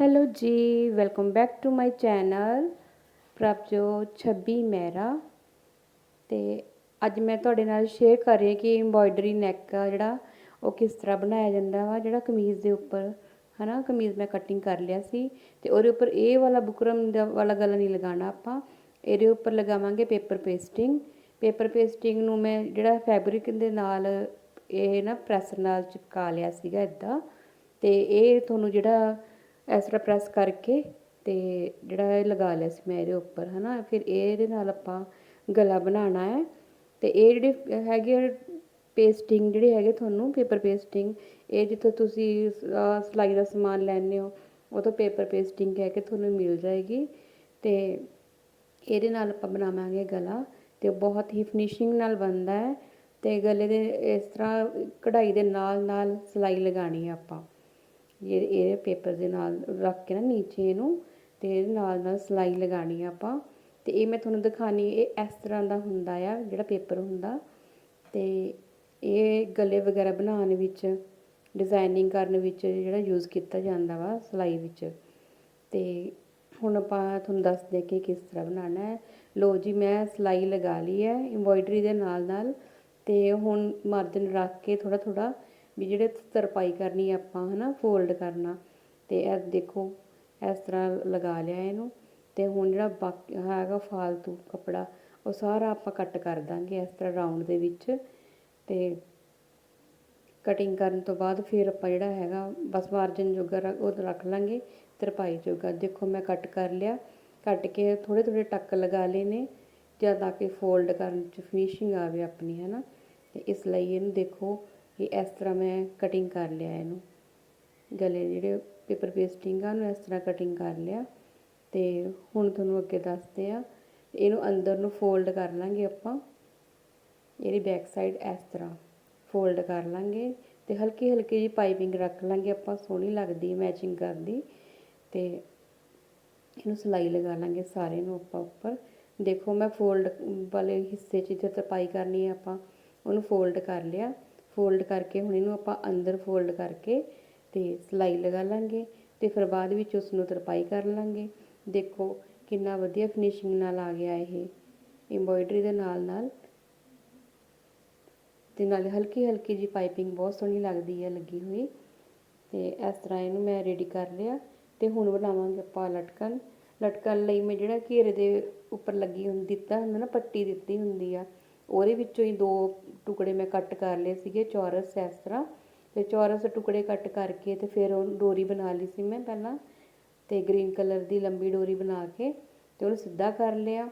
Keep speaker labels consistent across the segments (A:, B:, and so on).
A: Hello ji welcome back to my channel Prabhjot 26 Mehra ਤੇ ਅੱਜ ਮੈਂ ਤੁਹਾਡੇ ਨਾਲ ਸ਼ੇਅਰ ਕਰ ਰਹੀ ਹਾਂ ਕਿ ਐਮਬੋਇਡਰੀ ਨੈਕ ਆ ਜਿਹੜਾ, ਉਹ ਕਿਸ ਤਰ੍ਹਾਂ ਬਣਾਇਆ ਜਾਂਦਾ ਵਾ, ਜਿਹੜਾ ਕਮੀਜ਼ ਦੇ ਉੱਪਰ, ਹਨਾ, ਕਮੀਜ਼ ਮੈਂ ਕਟਿੰਗ ਕਰ ਲਿਆ ਸੀ। ਤੇ ਉਹਦੇ ਉੱਪਰ ਇਹ ਵਾਲਾ ਬੁਕਰਮ ਦਾ ਵਾਲਾ ਗਲਾ ਨਹੀਂ ਲਗਾਉਣਾ ਆਪਾਂ, ਇਹਦੇ ਉੱਪਰ ਲਗਾਵਾਂਗੇ ਪੇਪਰ ਪੇਸਟਿੰਗ ਪੇਪਰ ਪੇਸਟਿੰਗ ਨੂੰ ਮੈਂ ਜਿਹੜਾ ਫੈਬਰਿਕ ਦੇ ਨਾਲ ਇਹ ਨਾ ਪ੍ਰੈਸ ਨਾਲ ਚਿਪਕਾ ਲਿਆ ਸੀਗਾ ਇਦਾਂ ਤੇ ਇਹ ਤੁਹਾਨੂੰ ਜਿਹੜਾ ਇਸ ਤਰ੍ਹਾਂ ਪ੍ਰੈਸ ਕਰਕੇ ਅਤੇ ਜਿਹੜਾ ਇਹ ਲਗਾ ਲਿਆ ਸੀ ਮੈਂ ਇਹਦੇ ਉੱਪਰ ਹੈ ਨਾ ਫਿਰ ਇਹਦੇ ਨਾਲ ਆਪਾਂ ਗਲਾ ਬਣਾਉਣਾ ਹੈ ਅਤੇ ਇਹ ਜਿਹੜੇ ਹੈਗੇ ਪੇਸਟਿੰਗ ਜਿਹੜੇ ਹੈਗੇ ਤੁਹਾਨੂੰ ਪੇਪਰ ਪੇਸਟਿੰਗ ਇਹ ਜਿੱਥੋਂ ਤੁਸੀਂ ਅਹ ਸਿਲਾਈ ਦਾ ਸਮਾਨ ਲੈਣੇ ਹੋ, ਉਹ ਤੋਂ ਪੇਪਰ ਪੇਸਟਿੰਗ ਕਹਿ ਕੇ ਤੁਹਾਨੂੰ ਮਿਲ ਜਾਏਗੀ ਤੇ ਇਹਦੇ ਨਾਲ ਆਪਾਂ ਬਣਾਵਾਂਗੇ ਗਲਾ ਤੇ ਬਹੁਤ ਹੀ ਫਿਨਿਸ਼ਿੰਗ ਨਾਲ ਬਣਦਾ ਹੈ ਤੇ ਗਲੇ ਦੇ ਇਸ ਤਰ੍ਹਾਂ ਕਢਾਈ ਦੇ ਨਾਲ ਨਾਲ ਸਿਲਾਈ ਲਗਾਣੀ ਹੈ ਆਪਾਂ। ਇਹ ਇਹ ਪੇਪਰ ਦੇ ਨਾਲ ਰੱਖ ਕੇ ਨਾ ਨੀਚੇ ਇਹਨੂੰ ਅਤੇ ਇਹਦੇ ਨਾਲ ਨਾਲ ਸਿਲਾਈ ਲਗਾਉਣੀ ਆ ਆਪਾਂ। ਅਤੇ ਇਹ ਮੈਂ ਤੁਹਾਨੂੰ ਦਿਖਾਣੀ ਇਹ ਇਸ ਤਰ੍ਹਾਂ ਦਾ ਹੁੰਦਾ ਆ, ਜਿਹੜਾ ਪੇਪਰ ਹੁੰਦਾ। ਅਤੇ ਇਹ ਗਲੇ ਵਗੈਰਾ ਬਣਾਉਣ ਵਿੱਚ ਡਿਜ਼ਾਈਨਿੰਗ ਕਰਨ ਵਿੱਚ ਜਿਹੜਾ ਯੂਜ਼ ਕੀਤਾ ਜਾਂਦਾ ਵਾ ਸਿਲਾਈ ਵਿੱਚ। ਅਤੇ ਹੁਣ ਆਪਾਂ ਤੁਹਾਨੂੰ ਦੱਸਦੇ ਕਿ ਕਿਸ ਤਰ੍ਹਾਂ ਬਣਾਉਣਾ ਹੈ। ਲੋ ਜੀ, ਮੈਂ ਸਿਲਾਈ ਲਗਾ ਲਈ ਹੈ ਐਮਬੋਇਡਰੀ ਦੇ ਨਾਲ ਨਾਲ। ਅਤੇ ਹੁਣ ਮਾਰਜਨ ਰੱਖ ਕੇ ਥੋੜ੍ਹਾ ਥੋੜ੍ਹਾ ਵੀ ਜਿਹੜੇ ਤਰਪਾਈ ਕਰਨੀ ਆਪਾਂ ਹੈ ਨਾ ਫੋਲਡ ਕਰਨਾ ਅਤੇ ਇਹ ਦੇਖੋ, ਇਸ ਤਰ੍ਹਾਂ ਲਗਾ ਲਿਆ ਇਹਨੂੰ ਅਤੇ ਹੁਣ ਜਿਹੜਾ ਬਾਕੀ, ਹੈਗਾ ਫਾਲਤੂ ਕੱਪੜਾ, ਉਹ ਸਾਰਾ ਆਪਾਂ ਕੱਟ ਕਰ ਦਾਂਗੇ ਇਸ ਤਰ੍ਹਾਂ ਰਾਊਂਡ ਦੇ ਵਿੱਚ ਅਤੇ ਕਟਿੰਗ ਕਰਨ ਤੋਂ ਬਾਅਦ ਫਿਰ ਆਪਾਂ ਜਿਹੜਾ ਹੈਗਾ, ਬਸ ਮਾਰਜਨ ਜੋਗਾ ਉਹ ਰੱਖ ਲਾਂਗੇ, ਤਰਪਾਈ ਜੋਗਾ। ਦੇਖੋ, ਮੈਂ ਕੱਟ ਕਰ ਲਿਆ, ਕੱਟ ਕੇ ਥੋੜੇ ਥੋੜੇ ਟੱਕ ਲਗਾ ਲਏ ਨੇ ਜਦ ਤਾਂ ਕਿ ਫੋਲਡ ਕਰਨ ਚ ਫਿਨਿਸ਼ਿੰਗ ਆਵੇ ਆਪਣੀ ਹੈ ਨਾ ਤੇ ਇਸ ਲਈ ਇਹਨੂੰ ਦੇਖੋ ਇਹ ਇਸ ਤਰ੍ਹਾਂ ਮੈਂ ਕਟਿੰਗ ਕਰ ਲਿਆ ਇਹਨੂੰ। ਗਲੇ ਜਿਹੜੇ ਪੇਪਰ ਪੇਸਟਿੰਗ ਆ, ਉਹਨੂੰ ਇਸ ਤਰ੍ਹਾਂ ਕਟਿੰਗ ਕਰ ਲਿਆ ਤੇ ਹੁਣ ਤੁਹਾਨੂੰ ਅੱਗੇ ਦੱਸਦੇ ਆ। ਇਹਨੂੰ ਅੰਦਰ ਨੂੰ ਫੋਲਡ ਕਰ ਲਾਂਗੇ ਆਪਾਂ। ਇਹਦੀ ਬੈਕ ਸਾਈਡ ਇਸ ਤਰ੍ਹਾਂ ਫੋਲਡ ਕਰ ਲਾਂਗੇ ਤੇ ਹਲਕੀ ਹਲਕੀ ਜੀ ਪਾਈਪਿੰਗ ਰੱਖ ਲਾਂਗੇ ਆਪਾਂ, ਸੋਹਣੀ ਲੱਗਦੀ ਮੈਚਿੰਗ ਕਰਦੀ ਤੇ ਇਹਨੂੰ ਸਿਲਾਈ ਲਗਾ ਲਾਂਗੇ ਸਾਰੇ ਨੂੰ ਆਪਾਂ ਉੱਪਰ। ਦੇਖੋ ਮੈਂ ਫੋਲਡ ਵਾਲੇ ਹਿੱਸੇ 'ਚ ਜਿੱਥੇ ਤਰਪਾਈ ਕਰਨੀ ਹੈ ਆਪਾਂ, ਉਹਨੂੰ ਫੋਲਡ ਕਰ ਲਿਆ। ਫੋਲਡ ਕਰਕੇ ਹੁਣ ਇਹਨੂੰ ਆਪਾਂ ਅੰਦਰ ਫੋਲਡ ਕਰਕੇ ਤੇ ਸਿਲਾਈ ਲਗਾ ਲਾਂਗੇ ਤੇ ਫਿਰ ਬਾਅਦ ਵਿੱਚ ਉਸ ਨੂੰ ਤਰਪਾਈ ਕਰ ਲਾਂਗੇ। ਦੇਖੋ ਕਿੰਨਾ ਵਧੀਆ ਫਿਨਿਸ਼ਿੰਗ ਨਾਲ ਆ ਗਿਆ ਇਹ। ਐਮਬੋਇਡਰੀ ਦੇ ਨਾਲ ਨਾਲ ਤੇ ਨਾਲੇ ਹਲਕੀ ਹਲਕੀ ਜੀ ਪਾਈਪਿੰਗ ਬਹੁਤ ਸੋਹਣੀ ਲੱਗਦੀ ਹੈ ਲੱਗੀ ਹੋਈ। ਤੇ ਇਸ ਤਰ੍ਹਾਂ ਇਹਨੂੰ ਮੈਂ ਰੈਡੀ ਕਰ ਲਿਆ ਤੇ ਹੁਣ ਬਣਾਵਾਂਗੇ ਆਪਾਂ ਲਟਕਣ। ਲਟਕਣ ਲਈ ਮੈਂ ਜਿਹੜਾ ਘੇਰੇ ਦੇ ਉੱਪਰ ਲੱਗੀ ਹੁੰਦੀ ਦਿੱਤਾ ਹੁੰਦਾ ਨਾ, ਪੱਟੀ ਦਿੱਤੀ ਹੁੰਦੀ ਆ ਉਹਦੇ ਵਿੱਚੋਂ ਹੀ ਦੋ ਟੁਕੜੇ ਮੈਂ ਕੱਟ ਕਰ ਲਏ ਸੀਗੇ, ਚੌਰਸ ਇਸ ਤਰ੍ਹਾਂ। ਤੇ ਚੌਰਸ ਟੁਕੜੇ ਕੱਟ ਕਰਕੇ ਤੇ ਫਿਰ ਉਹ ਡੋਰੀ ਬਣਾ ਲਈ ਸੀ ਮੈਂ ਪਹਿਲਾਂ ਤੇ ਗ੍ਰੀਨ ਕਲਰ ਦੀ ਲੰਬੀ ਡੋਰੀ ਬਣਾ ਕੇ ਤੇ ਉਹਨੂੰ ਸਿੱਧਾ ਕਰ ਲਿਆ।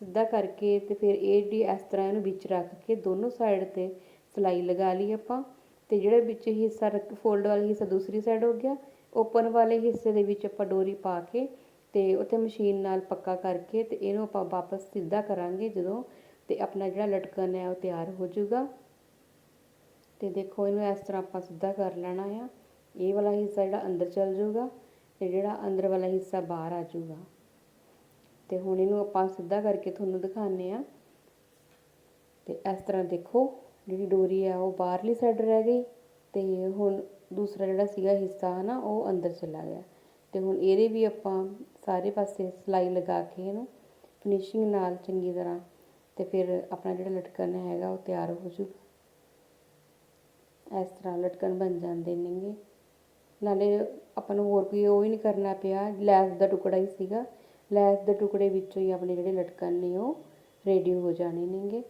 A: ਸਿੱਧਾ ਕਰਕੇ ਤੇ ਫਿਰ ਇਹ ਜਿਹੜੀ ਇਸ ਤਰ੍ਹਾਂ ਇਹਨੂੰ ਵਿੱਚ ਰੱਖ ਕੇ ਦੋਨੋਂ ਸਾਈਡ ਤੇ ਸਿਲਾਈ ਲਗਾ ਲਈ ਆਪਾਂ। ਤੇ ਜਿਹੜੇ ਵਿੱਚ ਹਿੱਸਾ ਰੱਖ, ਫੋਲਡ ਵਾਲਾ ਹਿੱਸਾ ਦੂਸਰੀ ਸਾਈਡ ਹੋ ਗਿਆ, ਓਪਨ ਵਾਲੇ ਹਿੱਸੇ ਦੇ ਵਿੱਚ ਆਪਾਂ ਡੋਰੀ ਪਾ ਕੇ ਤੇ ਉੱਥੇ ਮਸ਼ੀਨ ਨਾਲ ਪੱਕਾ ਕਰਕੇ ਤੇ ਇਹਨੂੰ ਆਪਾਂ ਵਾਪਸ ਸਿੱਧਾ ਕਰਾਂਗੇ ਜਦੋਂ ਤੇ ਆਪਣਾ ਜਿਹੜਾ ਲਟਕਣ ਹੈ ਉਹ ਤਿਆਰ ਹੋ ਜਾਊਗਾ। ਤੇ ਦੇਖੋ, ਇਹਨੂੰ ਇਸ ਤਰ੍ਹਾਂ ਆਪਾਂ ਸਿੱਧਾ ਕਰ ਲੈਣਾ ਆ। ਇਹ ਵਾਲਾ ਹਿੱਸਾ ਜਿਹੜਾ ਅੰਦਰ ਚਲ ਜਾਊਗਾ ਤੇ ਜਿਹੜਾ ਅੰਦਰ ਵਾਲਾ ਹਿੱਸਾ ਬਾਹਰ ਆ ਜਾਊਗਾ। ਤੇ ਹੁਣ ਇਹਨੂੰ ਆਪਾਂ ਸਿੱਧਾ ਕਰਕੇ ਤੁਹਾਨੂੰ ਦਿਖਾਉਂਦੇ ਆ ਤੇ ਇਸ ਤਰ੍ਹਾਂ ਦੇਖੋ, ਜਿਹੜੀ ਡੋਰੀ ਆ ਉਹ ਬਾਹਰਲੀ ਸਾਈਡ ਰਹਿ ਗਈ ਤੇ ਹੁਣ ਦੂਸਰਾ ਜਿਹੜਾ ਸੀਗਾ ਹਿੱਸਾ ਹਨਾ, ਉਹ ਅੰਦਰ ਚਲਾ ਗਿਆ। ਤੇ ਹੁਣ ਇਹਦੇ ਵੀ ਆਪਾਂ ਸਾਰੇ ਪਾਸੇ ਸਿਲਾਈ ਲਗਾ ਕੇ ਇਹਨੂੰ ਫਿਨਿਸ਼ਿੰਗ ਨਾਲ ਚੰਗੀ ਤਰ੍ਹਾਂ ਤੇ ਫਿਰ ਆਪਣਾ ਜਿਹੜਾ ਲਟਕਣ ਹੈਗਾ ਉਹ ਤਿਆਰ ਹੋ ਜੂ। ਇਸ ਤਰ੍ਹਾਂ ਲਟਕਣ ਬਣ ਜਾਂਦੇ ਨੇਗੇ। ਨਾਲੇ ਆਪਾਂ ਨੂੰ ਹੋਰ ਕੋਈ ਉਹ ਹੀ ਨਹੀਂ ਕਰਨਾ ਪਿਆ, ਲੈਸ ਦਾ ਟੁਕੜਾ ਹੀ ਸੀਗਾ। ਲੈਸ ਦੇ ਟੁਕੜੇ ਵਿੱਚੋਂ ਹੀ ਆਪਣੇ ਜਿਹੜੇ ਲਟਕਣ ਨੇ ਉਹ ਰੈਡੀ ਹੋ ਜਾਣੇ ਨੇਗੇ।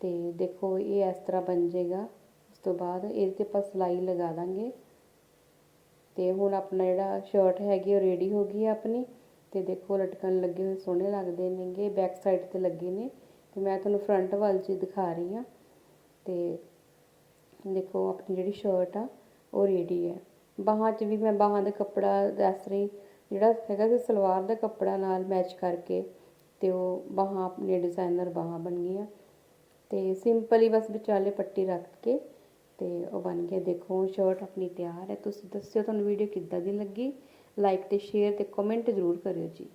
A: ਤੇ ਦੇਖੋ ਇਹ ਇਸ ਤਰ੍ਹਾਂ ਬਣ ਜਾਏਗਾ। ਉਸ ਤੋਂ ਬਾਅਦ ਇਹਦੇ ਤੇ ਆਪਾਂ ਸਿਲਾਈ ਲਗਾ ਦਾਂਗੇ। ਤੇ ਹੁਣ ਆਪਣਾ ਜਿਹੜਾ ਸ਼ਰਟ ਹੈਗੀ ਉਹ ਰੈਡੀ ਹੋ ਗਈ ਹੈ ਆਪਣੀ। ਤੇ ਦੇਖੋ ਲਟਕਣ ਲੱਗੇ ਹੋਏ, ਸੋਹਣੇ ਲੱਗਦੇ ਨੇਗੇ ਬੈਕ ਸਾਈਡ ਤੇ ਲੱਗੇ ਨੇ। ਤੇ ਮੈਂ ਤੁਹਾਨੂੰ ਫਰੰਟ ਵੱਲ 'ਚ ਦਿਖਾ ਰਹੀ ਹਾਂ। ਤੇ ਦੇਖੋ ਆਪਣੀ ਜਿਹੜੀ ਸ਼ਰਟ ਆ, ਉਹ ਰੈਡੀ ਹੈ। ਬਾਹਾਂ 'ਚ ਵੀ ਮੈਂ ਬਾਹਾਂ ਦਾ ਕੱਪੜਾ ਦੱਸ ਰਹੀ ਜਿਹੜਾ ਹੈਗਾ ਕਿ ਸਲਵਾਰ ਦਾ ਕੱਪੜਾ ਨਾਲ ਮੈਚ ਕਰਕੇ, ਤੇ ਉਹ ਬਾਹਾਂ ਆਪਣੇ ਡਿਜ਼ਾਈਨਰ ਬਾਹਾਂ ਬਣ ਗਈਆਂ। ਤੇ ਸਿੰਪਲ ਹੀ ਬਸ ਵਿਚਾਲੇ ਪੱਟੀ ਰੱਖ ਕੇ, ਤੇ ਉਹ ਬਣ ਗਿਆ ਦੇਖੋ ਸ਼ਰਟ ਆਪਣੀ ਤਿਆਰ ਹੈ। ਤੁਸੀਂ ਦੱਸਿਓ ਤੁਹਾਨੂੰ ਵੀਡੀਓ ਕਿੱਦਾਂ ਦੀ ਲੱਗੀ? ਲਾਈਕ ਤੇ ਸ਼ੇਅਰ ਤੇ ਕਮੈਂਟ ਜ਼ਰੂਰ ਕਰਿਓ ਜੀ।